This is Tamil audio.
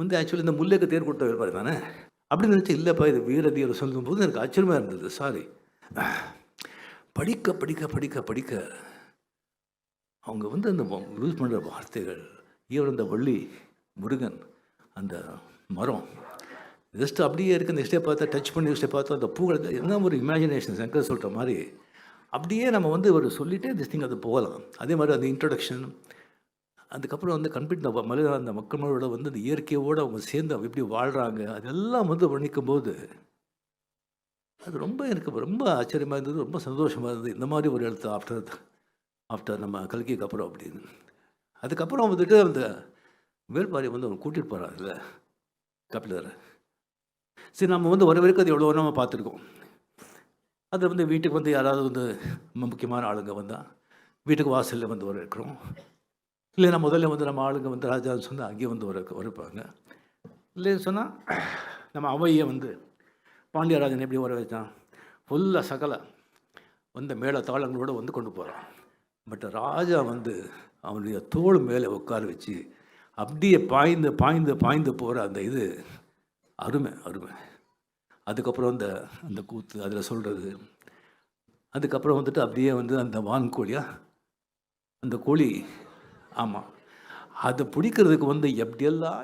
வந்து ஆக்சுவலி இந்த முல்லைக்கு தேர் கொடுத்த வேறுபாடு தானே? அப்படின்னு நினச்சி இல்லைப்பா இது வீரதீர சொல்லும்போது எனக்கு ஆச்சரியமாக இருந்தது. சாரி படிக்க படிக்க படிக்க படிக்க அவங்க வந்து அந்த யூஸ் பண்ணுற வார்த்தைகள் ஈவன் அந்த வள்ளி முருகன் அந்த மரம் ஜஸ்ட் அப்படியே இருக்க. இந்த ஸ்டே பார்த்தா டச் பண்ணி ஸ்டே பார்த்தா அந்த பூக்கள் என்ன ஒரு இமேஜினேஷன் சங்கர் சொல்கிற மாதிரி. அப்படியே நம்ம வந்து ஒரு சொல்லிவிட்டு திஸ் திங் அது போகலாம். அதே மாதிரி அந்த இன்ட்ரடக்ஷன் அதுக்கப்புறம் வந்து கம்ப்ளீட் இந்த மனித அந்த மக்களோட வந்து அந்த இயற்கையோடு அவங்க சேர்ந்து அவங்க எப்படி வாழ்கிறாங்க அதெல்லாம் வந்து வர்ணிக்கும் போது அது ரொம்ப எனக்கு ரொம்ப ஆச்சரியமாக இருந்தது ரொம்ப சந்தோஷமாக இருந்தது. இந்த மாதிரி ஒரு எழுத்து ஆஃப்டர் ஆஃப்டர் நம்ம கல்கிக்கு அப்புறம் அப்படின்னு. அதுக்கப்புறம் வந்துட்டு அந்த வேல்பாரி வந்து அவங்க கூட்டிகிட்டு போகிறாங்கல்ல கபிலரை சரி நம்ம வந்து வர வரைக்கும் அது எவ்வளோ நம்ம பார்த்துருக்கோம். அது வந்து வீட்டுக்கு வந்து யாராவது வந்து ரொம்ப முக்கியமான ஆளுங்க வந்தால் வீட்டுக்கு வாசலில் வந்து வர இருக்கிறோம் இல்லைன்னா முதல்ல வந்து நம்ம ஆளுங்க வந்து ராஜான்னு சொன்னால் அங்கேயே வந்து வர வரப்பாங்க இல்லைன்னு சொன்னால் நம்ம அவையை வந்து பாண்டியராஜன் எப்படி வர வச்சான்? ஃபுல்லாக சகல வந்த மேலே தாளங்களோட வந்து கொண்டு போகிறான் பட் ராஜா வந்து அவனுடைய தோல் மேலே உட்கார வச்சு அப்படியே பாய்ந்து பாய்ந்து பாய்ந்து போகிற அந்த இது அருமை அருமை. அதுக்கப்புறம் அந்த அந்த கூத்து அதில் சொல்கிறது அதுக்கப்புறம் வந்துட்டு அப்படியே வந்து அந்த வான்கோழியா அந்த கோழி ஆமாம் அதை பிடிக்கிறதுக்கு வந்து எப்படியெல்லாம்